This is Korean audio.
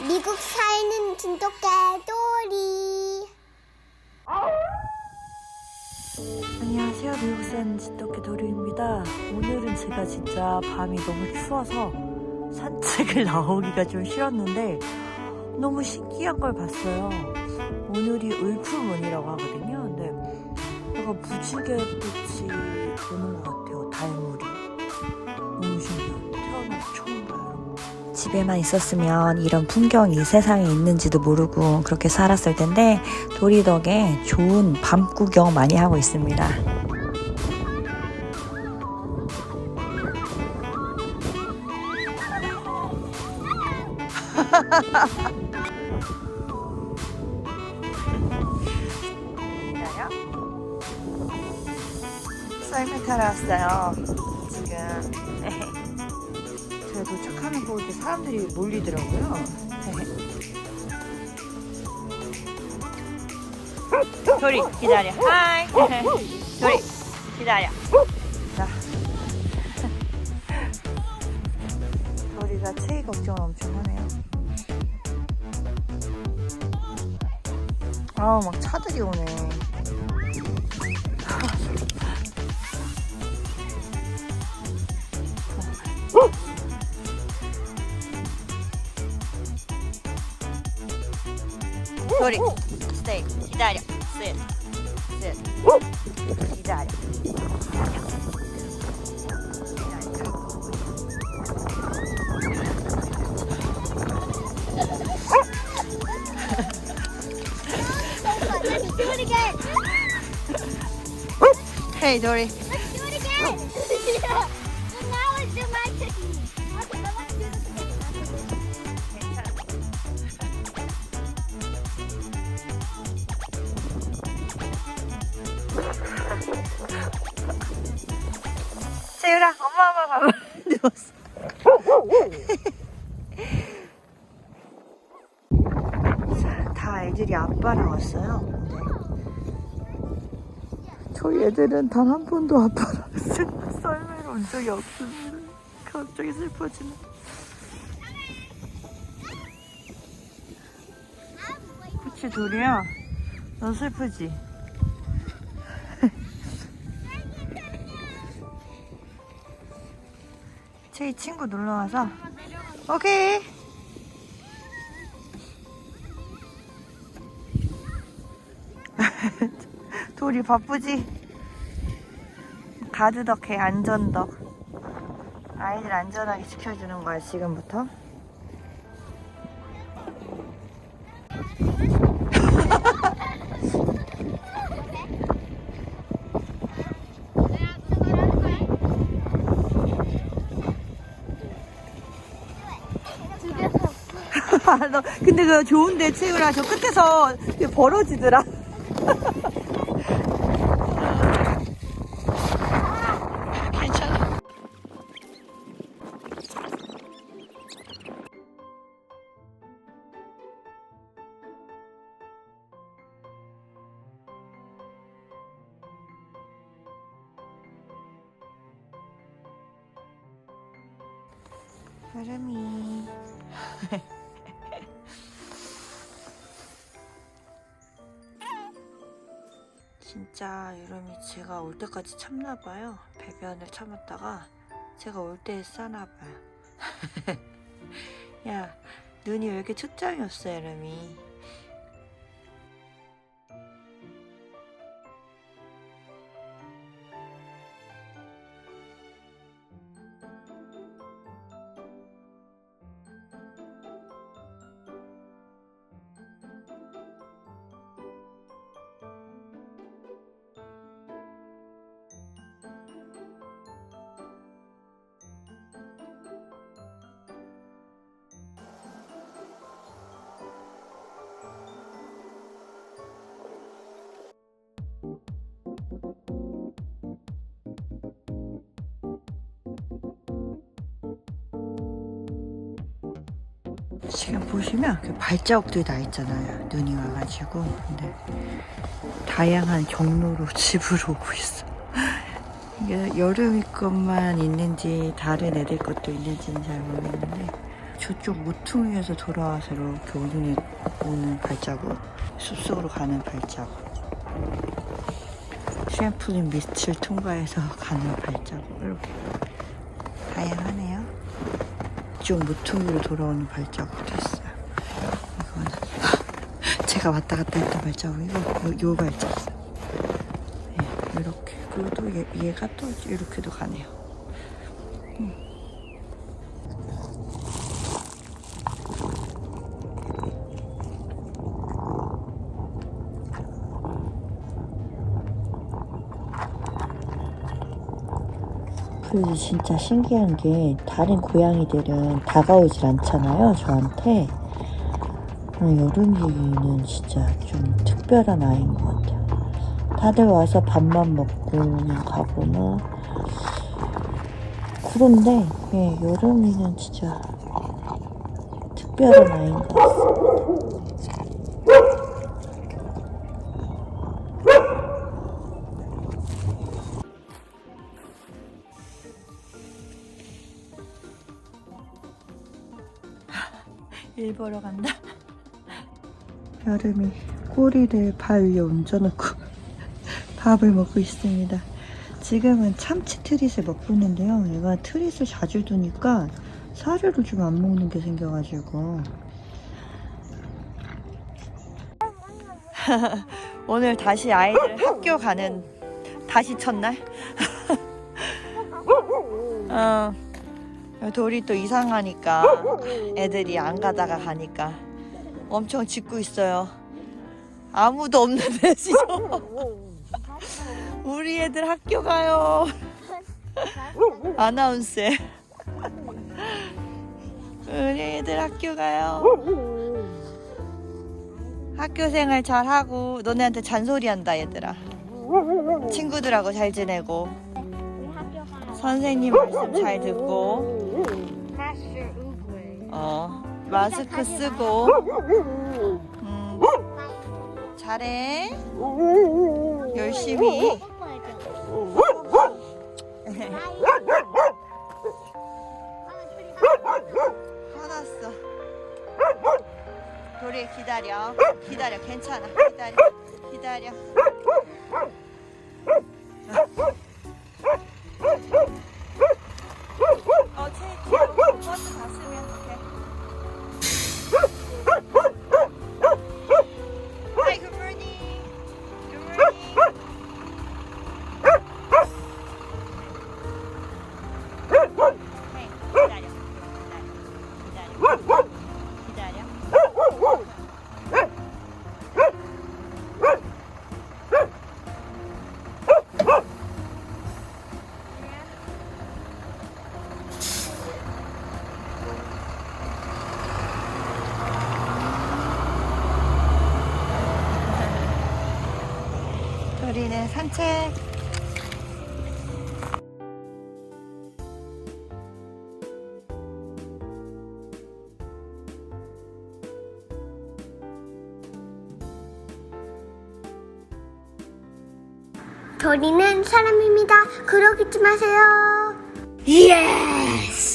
미국 사는 진돗개 도리. 안녕하세요. 미국 사는 진돗개 도리입니다. 오늘은 제가 진짜 밤이 너무 추워서 산책을 나오기가 좀 싫었는데 너무 신기한 걸 봤어요. 오늘이 울풀문이라고 하거든요. 근데 약간 무지개빛이 도는 것 같아요. 달물이. 너무 신기해요. 태어나서 처음 봐요. 집에만 있었으면 이런 풍경이 세상에 있는지도 모르고 그렇게 살았을 텐데 도리 덕에 좋은 밤 구경 많이 하고 있습니다. 썰매 타러 왔어요. 지금 제가 도착하는 곳에 사람들이 몰리더라고요. 도리 기다려. 하이. 도리 기다려. 자. 도리가 체위 걱정을 엄청 하네요. 아우 막 차들이 오네. 도리 스테이 기다려. sit sit 기다려. Let me do it again. 헤이 도리. Let's do it again. so 세율아 엄마 엄마 봐봐 누웠어. 자, 다 애들이 아빠랑 왔어요. 근데 저희 애들은 단 한 번도 아빠랑 썰- 썰매를 온 적이 없습니다. 갑자기 슬퍼지네. 그치 도리야? 너 슬프지? 제 친구 놀러 와서 오케이. 돌이 바쁘지? 가드덕해 안전덕. 아이들 안전하게 지켜주는 거야 지금부터. 너 근데 그 좋은데 채우라 저 끝에서 벌어지더라. 괜찮아. 바람이 진짜 여름이 제가 올 때까지 참나 봐요. 배변을 참았다가 제가 올 때 싸나 봐요. 야, 눈이 왜 이렇게 초점이었어, 여름이? 지금 보시면 그 발자국들이 나 있잖아요. 눈이 와가지고. 근데 다양한 경로로 집으로 오고 있어. 이게 여름이 것만 있는지 다른 애들 것도 있는지는 잘 모르겠는데 저쪽 모퉁이에서 돌아와서 이렇게 오는, 오는 발자국. 숲속으로 가는 발자국. 샴푸린 밑을 통과해서 가는 발자국. 이렇게. 다양하네요. 이쪽 모퉁이로 돌아오는 발자국도 있어요. 이거는 제가 왔다 갔다 했던 발자국이고, 요, 요 발자국. 네, 이렇게. 그리고 또 얘, 얘가 또 이렇게도 가네요. 그리고 진짜 신기한 게 다른 고양이들은 다가오질 않잖아요 저한테. 어, 여름이는 진짜 좀 특별한 아이인 것 같아요. 다들 와서 밥만 먹고 그냥 가고 뭐. 그런데 예, 여름이는 진짜 특별한 아이인 것 같습니다 일 보러 간다. 여름이 꼬리를 발 위에 얹어놓고 밥을 먹고 있습니다. 지금은 참치 트릿을 먹고 있는데요. 얘가 트릿을 자주 두니까 사료를 좀 안 먹는 게 생겨가지고. 오늘 다시 아이들 학교 가는 다시 첫날? 어. 돌이 또 이상하니까 애들이 안 가다가 가니까 엄청 짖고 있어요. 아무도 없는데 지금 우리 애들 학교 가요. 아나운스. 우리 애들 학교 가요. 학교 생활 잘 하고 너네한테 잔소리 한다 얘들아. 친구들하고 잘 지내고. 선생님 말씀 잘 듣고. 어 마스크 쓰고. 음, 잘해. 열심히. 화났어. 도리 기다려. 기다려. 괜찮아. 기다려. 기다려 우리는 산책. 도리는 사람입니다. 그러고 있지 마세요. 예스!